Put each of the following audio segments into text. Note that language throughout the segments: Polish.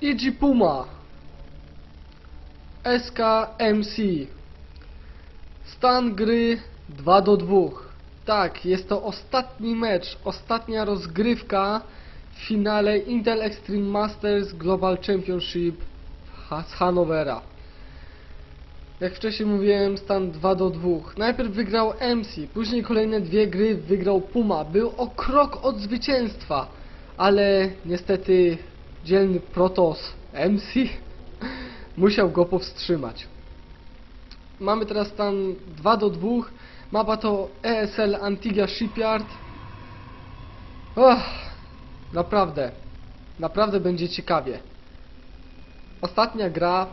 Igi Puma SKMC Stan gry 2 do 2 Tak, jest to ostatni mecz, ostatnia rozgrywka w finale Intel Extreme Masters Global Championship ha- z Hannovera. Jak wcześniej mówiłem, stan 2 do 2. Najpierw wygrał MC, później kolejne dwie gry wygrał Puma. Był o krok od zwycięstwa, ale niestety dzielny Protos MC musiał go powstrzymać. Mamy teraz stan 2 do 2. Mapa to ESL Antigua Shipyard. Och, naprawdę, naprawdę będzie ciekawie. Ostatnia gra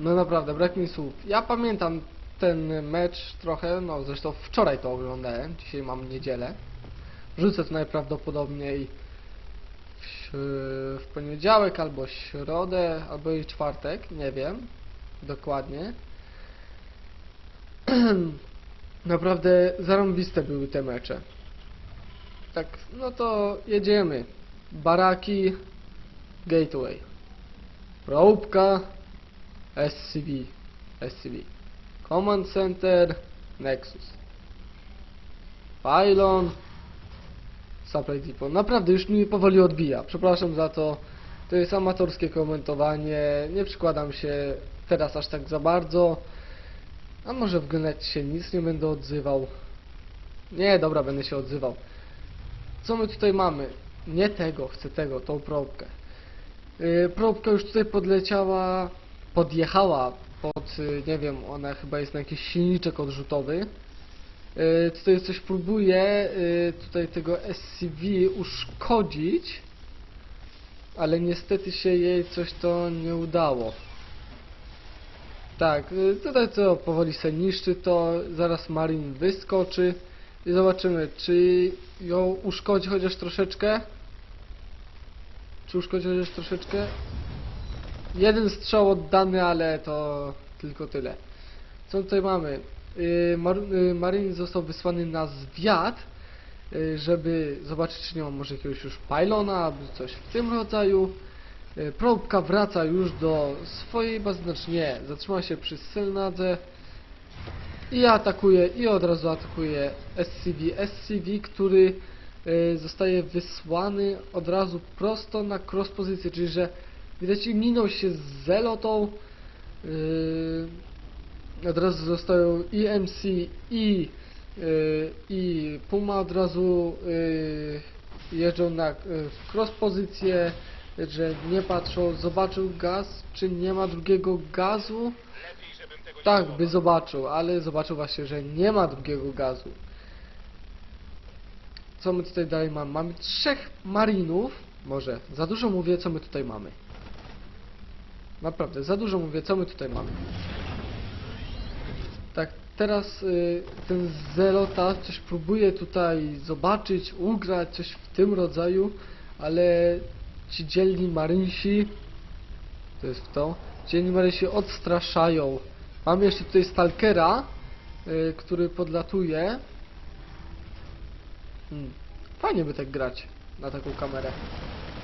No naprawdę, brak mi słów. Ja pamiętam ten mecz trochę, no zresztą wczoraj to oglądałem, dzisiaj mam niedzielę. Wrzucę to najprawdopodobniej w, w poniedziałek, albo środę, albo i czwartek, nie wiem dokładnie. Naprawdę zarąbiste były te mecze. Tak, no to jedziemy. Baraki, Gateway. Próbka, SCV, SCV. Command Center, Nexus. Pylon, Supply Depot. Naprawdę już mi powoli odbija. Przepraszam za to. To jest amatorskie komentowanie. Nie przykładam się teraz aż tak za bardzo. A może w się nic nie będę odzywał. Nie, dobra, będę się odzywał. Co my tutaj mamy? Nie tego, chcę tego, tą probkę. Yy, probka już tutaj podleciała, podjechała pod, yy, nie wiem, ona chyba jest na jakiś silniczek odrzutowy. Yy, tutaj coś próbuje yy, tutaj tego SCV uszkodzić, ale niestety się jej coś to nie udało. Tak, yy, tutaj co powoli se niszczy, to zaraz Marin wyskoczy i zobaczymy, czy ją uszkodzi chociaż troszeczkę. Czy uszkodzi chociaż troszeczkę? Jeden strzał oddany, ale to tylko tyle. Co tutaj mamy? Yy, Mar yy, Marin został wysłany na zwiat, yy, żeby zobaczyć, czy nie ma może jakiegoś już pylona, albo coś w tym rodzaju. Probka wraca już do swojej bazy, znaczy nie, zatrzyma się przy Selnadze i atakuje, i od razu atakuje SCV. SCV, który zostaje wysłany od razu prosto na cross pozycję, czyli że widać minął się z Zelotą. Yy, od razu zostają i MC i, yy, i Puma od razu yy, jeżdżą na yy, cross pozycję, że nie patrzą, zobaczył gaz, czy nie ma drugiego gazu. Tak, by zobaczył, ale zobaczył właśnie, że nie ma drugiego gazu. Co my tutaj dalej mamy? Mamy trzech marinów. Może za dużo mówię, co my tutaj mamy. Naprawdę, za dużo mówię, co my tutaj mamy. Tak, teraz y, ten Zelota coś próbuje tutaj zobaczyć, ugrać, coś w tym rodzaju, ale ci dzielni marynsi, to jest to, dzielni marynsi odstraszają. Mamy jeszcze tutaj Stalkera, y, który podlatuje. Hmm. Fajnie by tak grać na taką kamerę.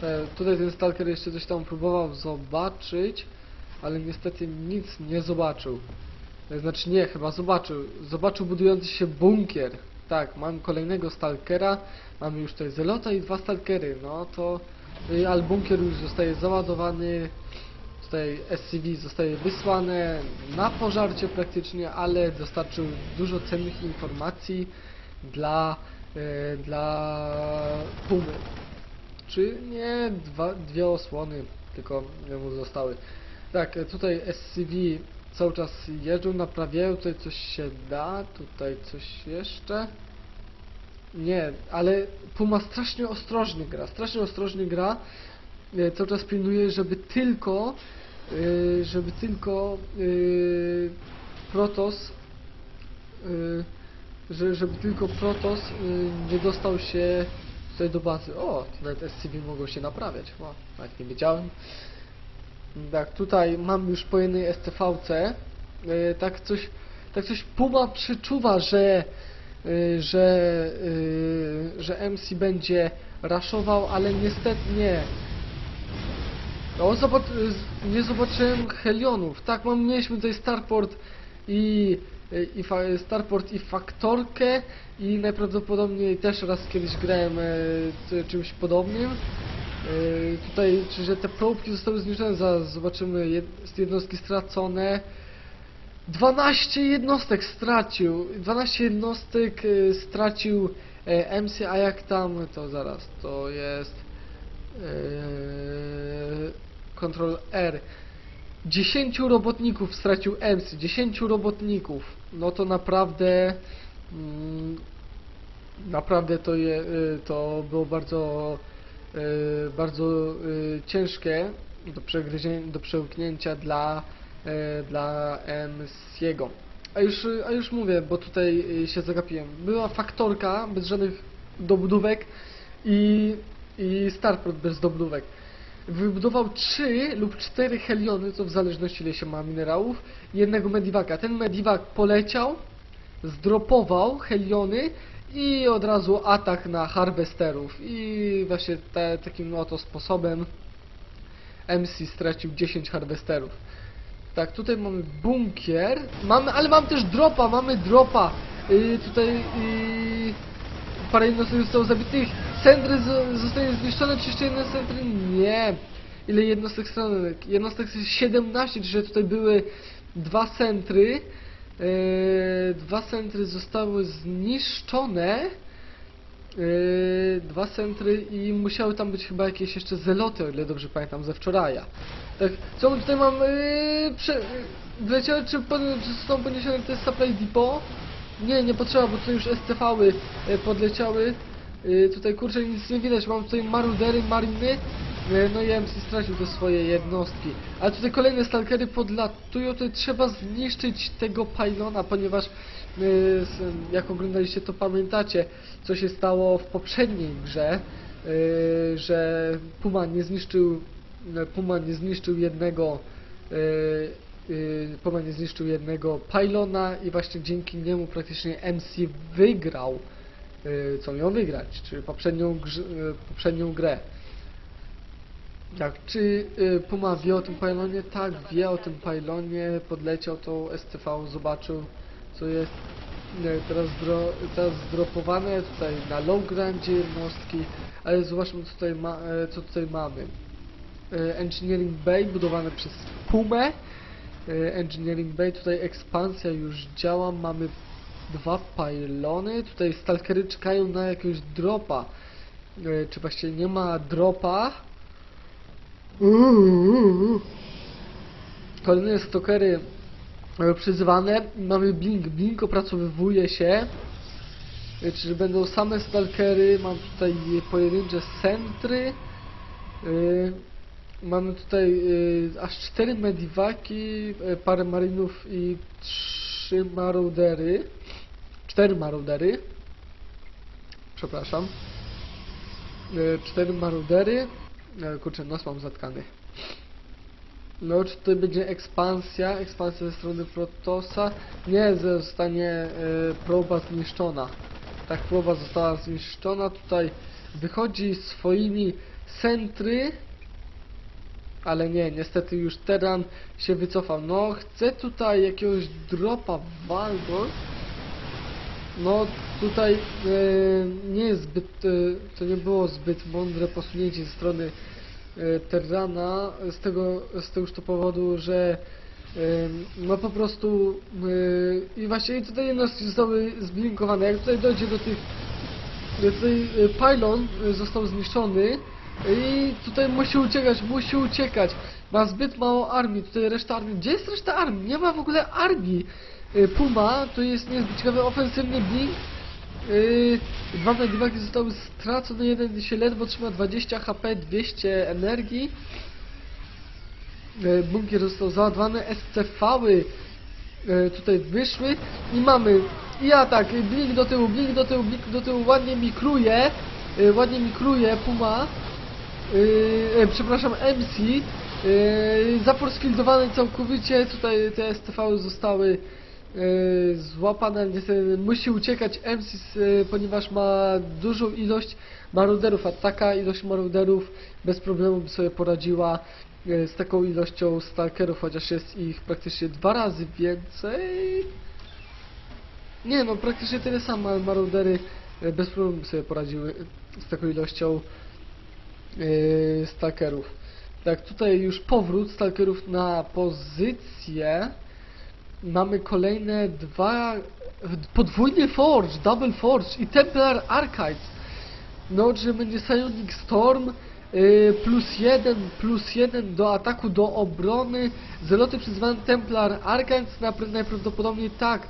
E, tutaj ten Stalker jeszcze coś tam próbował zobaczyć, ale niestety nic nie zobaczył. Znaczy nie, chyba zobaczył. Zobaczył budujący się bunkier. Tak, mam kolejnego Stalkera, mamy już tutaj Zelota i dwa Stalkery, no to... y, Ale bunkier już zostaje załadowany, tutaj SCV zostaje wysłane na pożarcie praktycznie, ale dostarczył dużo cennych informacji dla, e, dla Pumy. Czy nie dwa, dwie osłony tylko mu zostały. Tak, e, tutaj SCV cały czas jeżdżą, naprawiają, tutaj coś się da, tutaj coś jeszcze. Nie, ale Puma strasznie ostrożnie gra, strasznie ostrożnie gra. E, Cały czas pilnuje, żeby tylko, e, żeby tylko e, Protos, że, żeby tylko Protos nie dostał się tutaj do bazy. O, nawet SCV mogą się naprawiać. O, nawet nie wiedziałem. Tak, tutaj mam już po jednej STV-ce. e, tak coś, tak coś Puma przeczuwa, że y, że, y, że MC będzie raszował, ale niestety nie. O, nie zobaczyłem Helionów. Tak, mam, mieliśmy tutaj Starport i, i Starport i Faktorkę i najprawdopodobniej też raz kiedyś grałem e, czymś podobnym. E, tutaj, czy że te próbki zostały zniszczone, zaraz zobaczymy jed, jednostki stracone. 12 jednostek stracił, 12 jednostek e, stracił e, MC, a jak tam, to zaraz, to jest e, Ctrl R. 10 robotników stracił MC, 10 robotników. No to naprawdę mm, naprawdę to je, y, to było bardzo y, bardzo y, ciężkie do do przełknięcia dla y, dla MC'ego. A już, a już mówię, bo tutaj się zagapiłem. Była faktorka bez żadnych dobudówek i, i Starport bez dobudówek. Wybudował 3 lub 4 heliony, to w zależności ile się ma minerałów, jednego mediwaka. Ten mediwak poleciał, zdropował heliony i od razu atak na harvesterów. I właśnie te, takim oto sposobem MC stracił 10 harvesterów. Tak, tutaj mamy bunkier, mamy, ale mam też dropa, mamy dropa. Yy, tutaj yy, parę jednostek zostało zabitych. Centry zostanie zniszczone, czy jeszcze jedne centry? Nie. Ile jednostek stronek? Jednostek jest 17, czyli tutaj były dwa centry. Yy, dwa centry zostały zniszczone. Yy, dwa centry i musiały tam być chyba jakieś jeszcze zeloty, o ile dobrze pamiętam, ze wczoraj. Tak, co my tutaj mamy? Yy, prze, wleciały, czy, pod, zostaną poniesione te supply depot? Nie, nie potrzeba, bo tutaj już STV-y yy, podleciały. Yy, tutaj kurczę nic nie widać, mam tutaj marudery, mariny. Yy, no i MC stracił te swoje jednostki. Ale tutaj kolejne stalkery podlatują, tutaj trzeba zniszczyć tego pylona, ponieważ s- jak oglądaliście to pamiętacie, co się stało w poprzedniej grze, yy, że Puma nie zniszczył Puma nie zniszczył jednego Puma nie zniszczył jednego pylona i właśnie dzięki niemu praktycznie MC wygrał co miał wygrać, czyli poprzednią, poprzednią grę. Tak, czy y, Puma wie o tym pylonie? Tak, wie o tym pylonie, podleciał to STV, zobaczył co jest teraz, dro, teraz zdropowane, tutaj na low grandzie jednostki, ale zobaczmy tutaj, ma, y, co tutaj mamy. Y, Engineering Bay budowane przez Pumę, y, Engineering Bay, tutaj ekspansja już działa, mamy dwa pylony, tutaj stalkery czekają na jakiegoś dropa, czy właściwie nie ma dropa, Kolejne stokery e, przyzywane. Mamy blink. Blink opracowywuje się. E, Czyli będą same stalkery. Mam tutaj pojedyncze centry. E, Mamy tutaj aż cztery mediwaki, parę marinów i trzy maraudery. Cztery maraudery. Przepraszam. E, Cztery marudery. E, Kurczę, nos mam zatkany. No, czy tutaj będzie ekspansja? Ekspansja ze strony Protosa? Nie, zostanie e, proba zniszczona. Tak, proba została zniszczona. Tutaj wychodzi swoimi centry. Ale nie, niestety już Teran się wycofał. No, chcę tutaj jakiegoś dropa Valgor. No tutaj e, nie jest zbyt, e, to nie było zbyt mądre posunięcie ze strony e, Terrana z tego, z to powodu, że no po prostu i właśnie tutaj jednostki zostały zblinkowane. Jak tutaj dojdzie do tych tutaj pylon został zniszczony i tutaj musi uciekać, musi uciekać. Ma zbyt mało armii, tutaj reszta armii. Gdzie jest reszta armii? Nie ma w ogóle armii. E, Puma to jest niezbyt ciekawy ofensywny blink. Yy, dwa mediwaki zostały stracone, jeden się ledwo trzyma 20 HP, 200 energii. Yy, bunkier został załadowany, SCV-y yy, tutaj wyszły i mamy i atak, blink do tyłu, blink do tyłu, blink do tyłu, ładnie mikruje, yy, ładnie mikruje Puma, yy, przepraszam, MC, yy, zapor skildowany całkowicie, tutaj te SCV-y zostały Yy, niestety musi uciekać MCs, yy, ponieważ ma dużą ilość maruderów, a taka ilość maruderów bez problemu by sobie poradziła yy, z taką ilością stalkerów, chociaż jest ich praktycznie dwa razy więcej. Nie no, praktycznie tyle samo, marudery bez problemu by sobie poradziły z taką ilością stalkerów. Tak, tutaj już powrót stalkerów na pozycję. Mamy kolejne dwa podwójny Forge, Double Forge i Templar Archives. No, że będzie Psionic Storm yy, plus jeden, plus jeden do ataku, do obrony. Zeloty przyzwane Templar Archives najprawdopodobniej tak.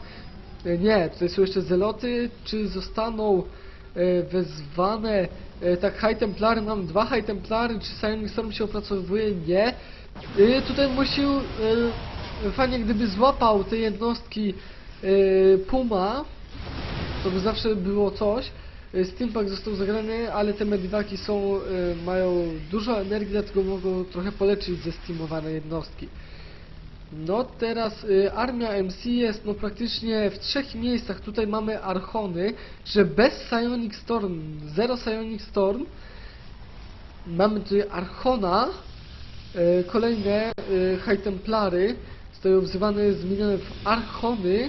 Yy, nie, tutaj są jeszcze Zeloty, czy zostaną yy, wezwane yy, tak High Templary, mam dwa High Templary, czy Psionic Storm się opracowuje? Nie. Tutaj musi yy, fajnie gdyby złapał te jednostki yy, Puma, to by zawsze było coś. Yy, Steampunk został zagrany, ale te medivaki są, yy, mają dużo energii, dlatego mogą trochę poleczyć zesteamowane jednostki. No teraz y, armia MC jest no praktycznie w trzech miejscach. Tutaj mamy Archony, że bez Psionic Storm, zero Psionic Storm. Mamy tutaj Archona, y, kolejne y, High Templary, zostają wzywane, zmienione w Archony.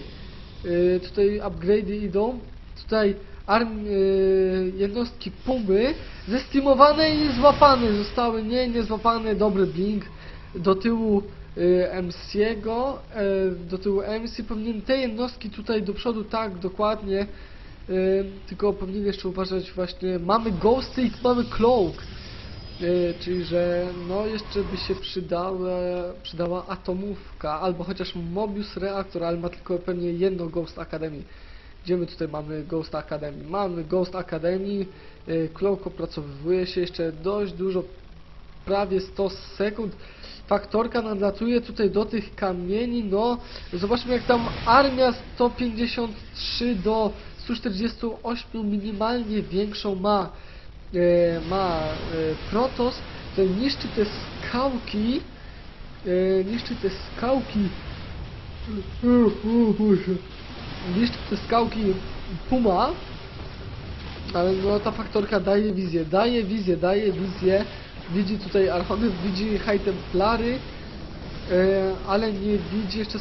Y, tutaj upgrade'y idą. Tutaj arm, y, jednostki Pumy. Zestimowane i złapane zostały. Nie, nie złapane, dobry blink. Do tyłu y, MC'ego, e, do tyłu MC powinien te jednostki tutaj do przodu, tak, dokładnie, tylko powinien jeszcze uważać właśnie, mamy Ghosty i mamy Cloak, czyli że no jeszcze by się przydała, przydała atomówka, albo chociaż Mobius Reaktor, ale ma tylko pewnie jedno Ghost Academy. Gdzie my tutaj mamy Ghost Academy? Mamy Ghost Academy, Cloak opracowuje się jeszcze dość dużo, prawie 100 sekund. Faktorka nadlatuje tutaj do tych kamieni, no zobaczmy jak tam armia 153 do 148 minimalnie większą ma e, ma e, Protos, to niszczy te skałki e, niszczy te skałki niszczy te skałki Puma ale no ta faktorka daje wizję, daje wizję, daje wizję. Widzi tutaj Archony, widzi High Templary, e, ale nie widzi jeszcze.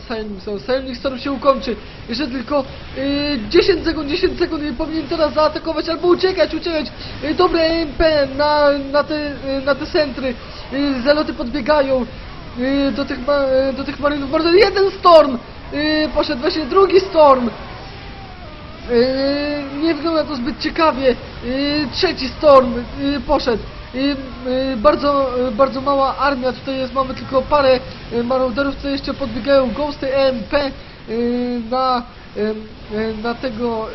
Silent Storm się ukończy. Jeszcze tylko e, 10 sekund, 10 sekund i powinien teraz zaatakować albo uciekać, uciekać. E, dobre MP na, na, te, na te centry. E, zeloty podbiegają do tych, e, do tych marynów. Bardzo jeden Storm! Poszedł właśnie drugi Storm. Yy, nie wygląda to zbyt ciekawie. Yy, trzeci storm yy, poszedł. Yy, yy, bardzo, yy, bardzo mała armia. Tutaj jest, mamy tylko parę marauderów, co jeszcze podbiegają Ghosty EMP na, na tego...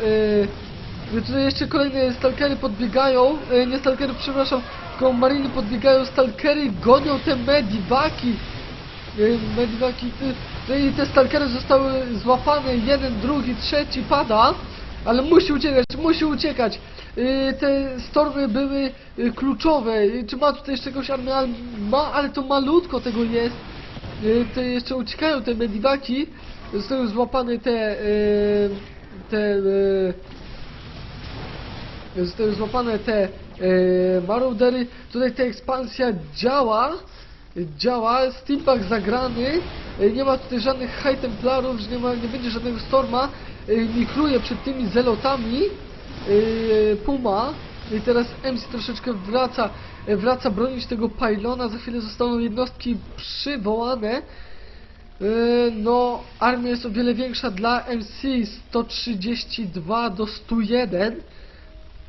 Tutaj jeszcze kolejne stalkery podbiegają, nie stalkery, przepraszam, tylko mariny podbiegają, stalkery gonią te medivaki. Medivaki, i te stalkery zostały złapane, jeden, drugi, trzeci pada, ale musi uciekać, musi uciekać. Yy, te stormy były yy, kluczowe. Yy, czy ma tutaj jeszcze jakąś armię? Ma, ale to malutko tego jest. Te jeszcze uciekają te medivaki. Zostały złapane te, te, zostały złapane te maraudery. Tutaj ta ekspansja działa. Działa, Steampunk zagrany, nie ma tutaj żadnych High Templarów, nie, ma, nie będzie żadnego Storma, mikruje przed tymi zelotami Puma i teraz MC troszeczkę wraca, wraca bronić tego pylona, za chwilę zostaną jednostki przywołane. E, No, armia jest o wiele większa dla MC 132 do 101.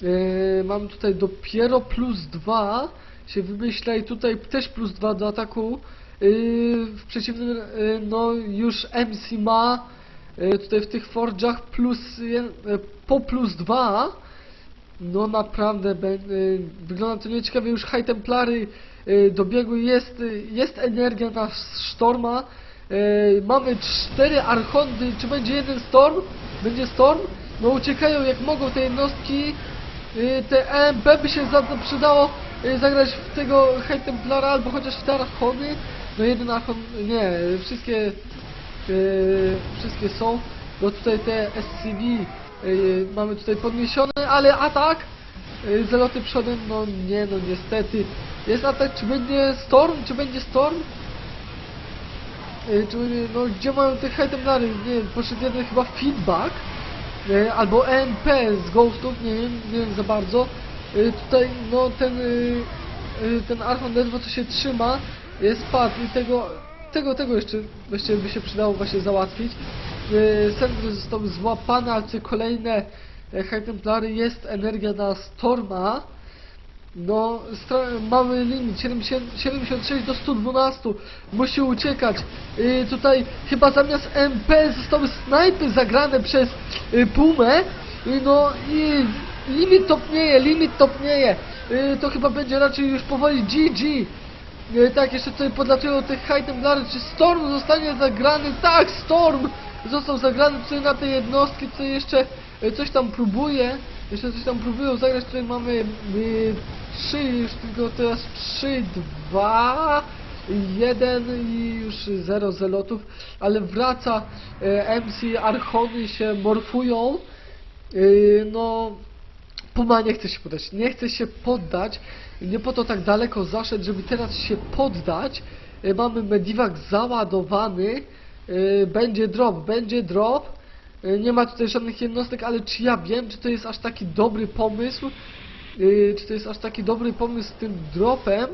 Yy, mam tutaj dopiero plus 2 się wymyśla i tutaj też plus 2 do ataku. Yy, w przeciwnym, yy, no już MC ma yy, tutaj w tych forge'ach plus yy, po plus 2. No naprawdę yy, wygląda to nieciekawie, już High Templary dobiegły, jest, jest energia na Storma. Yy, mamy cztery Archondy, czy będzie jeden Storm? Będzie Storm? No uciekają jak mogą te jednostki. Te EMP by się za to przydało zagrać w tego High Templara albo chociaż w te Archony. No jeden Archon, nie, wszystkie wszystkie są. bo tutaj te SCV y, mamy tutaj podniesione, ale atak y, zeloty przodem, no nie, no niestety. Jest atak, czy będzie Storm, czy będzie Storm? Czy, no gdzie mają te Heitemlary? Nie wiem, poszedł jeden chyba feedback, albo EMP z Ghostów, nie wiem, nie wiem za bardzo. Tutaj, no ten, ten Archon ledwo co się trzyma, jest spadł i tego, tego, tego jeszcze właściwie by się przydało właśnie załatwić. Y, Sendry został złapany, ale kolejne e, High jest energia na Storma. No, mamy limit 70, 76 do 112. Musi uciekać. Y, tutaj chyba zamiast MP zostały snajpy zagrane przez y, Pumę. Y, no i limit topnieje, limit topnieje. Y, to chyba będzie raczej już powoli GG. Y, tak, jeszcze tutaj podlatują te High Templary. Czy Storm zostanie zagrany? Tak, Storm został zagrany tutaj na te jednostki. Tutaj jeszcze y, coś tam próbuje. Jeszcze coś tam próbują zagrać. Tutaj mamy y, 3, już tylko teraz 3, 2, 1 i już 0 zelotów. Ale wraca y, MC Archony się morfują. Y, no, Puma nie chce się poddać, nie chce się poddać, nie po to tak daleko zaszedł, żeby teraz się poddać. Y, Mamy Medivac załadowany, y, będzie drop, będzie drop. Y, Nie ma tutaj żadnych jednostek, ale czy ja wiem, czy to jest aż taki dobry pomysł? Czy to jest aż taki dobry pomysł z tym dropem?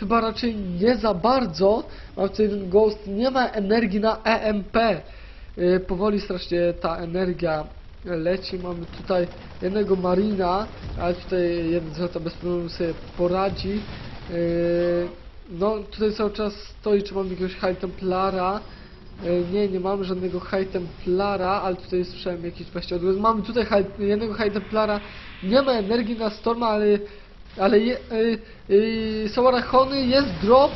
Chyba raczej nie za bardzo. A tutaj ten Ghost nie ma energii na EMP. Powoli strasznie ta energia leci. Mamy tutaj jednego Marina, ale tutaj jeden z to bez problemu sobie poradzi. Yy, no tutaj cały czas stoi, czy mamy jakiegoś High Templara. Yy, nie, nie mamy żadnego High Templara, ale tutaj słyszałem jakiś właśnie odgłos. Mamy tutaj high, jednego High Templara. Nie ma energii na Storma, ale ale je, y, y, są arachony, jest drop,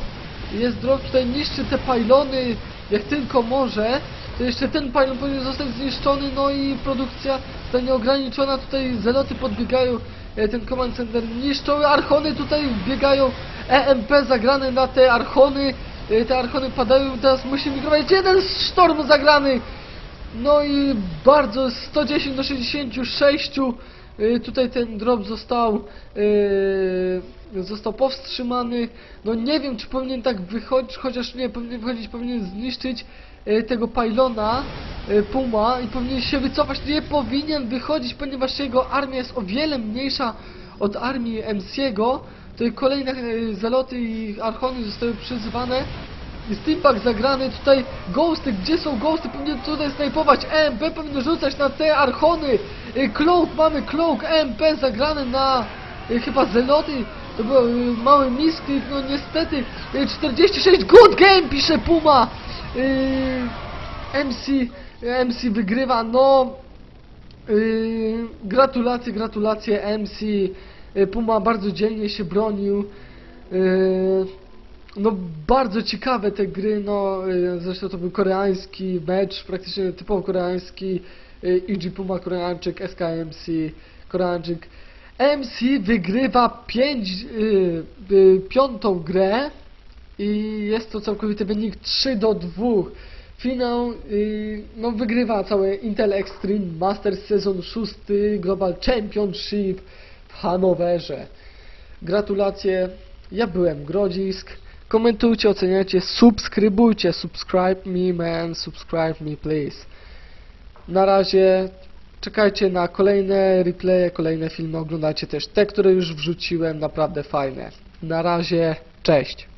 jest drop, tutaj niszczy te pylony jak tylko może. Jeszcze ten pylon powinien zostać zniszczony, no i produkcja ta nieograniczona, tutaj zeloty podbiegają, e, ten command center niszczą, archony tutaj biegają, EMP zagrane na te archony, e, te archony padają, teraz musi migrować, jeden sztorm zagrany! No i bardzo 110 do 66 y, tutaj ten drop został został powstrzymany. No nie wiem czy powinien tak wychodzić, chociaż nie powinien wychodzić, powinien zniszczyć tego pylona y, Puma i powinien się wycofać. Nie powinien wychodzić, ponieważ jego armia jest o wiele mniejsza od armii MC'ego. Tutaj kolejne y, zaloty i archony zostały przyzywane. Steampack zagrany, tutaj Ghosty, gdzie są Ghosty? Powinien tutaj snajpować, EMP powinien rzucać na te Archony, Y, Cloak, mamy Cloak, EMP zagrany na y, chyba Zeloty, to był y, mały misklik, no niestety, y, 46, good game pisze Puma, y, MC, MC wygrywa, no gratulacje, gratulacje MC. Puma bardzo dzielnie się bronił. No bardzo ciekawe te gry, no zresztą to był koreański mecz, praktycznie typowo koreański. IG Puma Koreańczyk, SKMC Koreańczyk. MC wygrywa pięć, yy, yy, piątą grę i jest to całkowity wynik 3 do 2. Finał yy, no, wygrywa cały Intel Extreme Masters sezon 6 Global Championship w Hanowerze. Gratulacje, ja byłem Grodzisk. Komentujcie, oceniajcie, subskrybujcie, subscribe me man, subscribe me please. Na razie czekajcie na kolejne replaye, kolejne filmy, oglądajcie też te, które już wrzuciłem, naprawdę fajne. Na razie, cześć.